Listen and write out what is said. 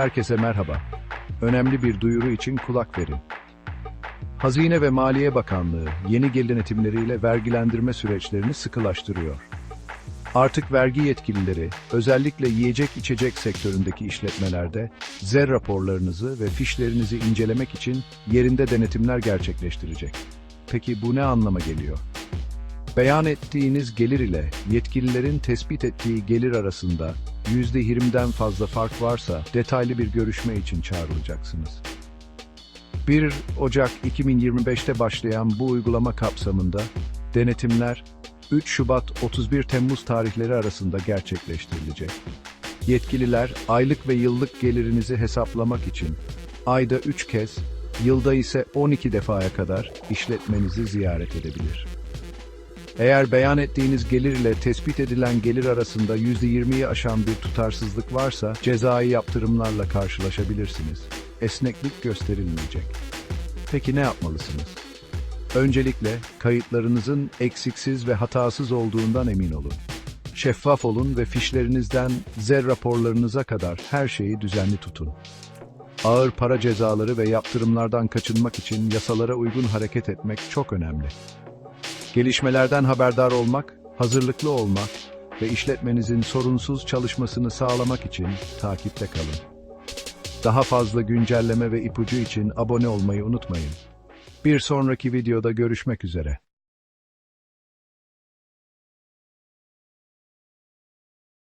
Herkese merhaba. Önemli bir duyuru için kulak verin. Hazine ve Maliye Bakanlığı yeni gelir denetimleriyle vergilendirme süreçlerini sıkılaştırıyor. Artık vergi yetkilileri, özellikle yiyecek içecek sektöründeki işletmelerde ZER raporlarınızı ve fişlerinizi incelemek için yerinde denetimler gerçekleştirecek. Peki bu ne anlama geliyor? Beyan ettiğiniz gelir ile yetkililerin tespit ettiği gelir arasında %20'den fazla fark varsa detaylı bir görüşme için çağrılacaksınız. 1 Ocak 2025'te başlayan bu uygulama kapsamında denetimler 3 Şubat 31 Temmuz tarihleri arasında gerçekleştirilecek. Yetkililer aylık ve yıllık gelirinizi hesaplamak için ayda 3 kez, yılda ise 12 defaya kadar işletmenizi ziyaret edebilir. Eğer beyan ettiğiniz gelir ile tespit edilen gelir arasında %20'yi aşan bir tutarsızlık varsa cezai yaptırımlarla karşılaşabilirsiniz. Esneklik gösterilmeyecek. Peki ne yapmalısınız? Öncelikle kayıtlarınızın eksiksiz ve hatasız olduğundan emin olun. Şeffaf olun ve fişlerinizden zer raporlarınıza kadar her şeyi düzenli tutun. Ağır para cezaları ve yaptırımlardan kaçınmak için yasalara uygun hareket etmek çok önemli. Gelişmelerden haberdar olmak, hazırlıklı olmak ve işletmenizin sorunsuz çalışmasını sağlamak için takipte kalın. Daha fazla güncelleme ve ipucu için abone olmayı unutmayın. Bir sonraki videoda görüşmek üzere.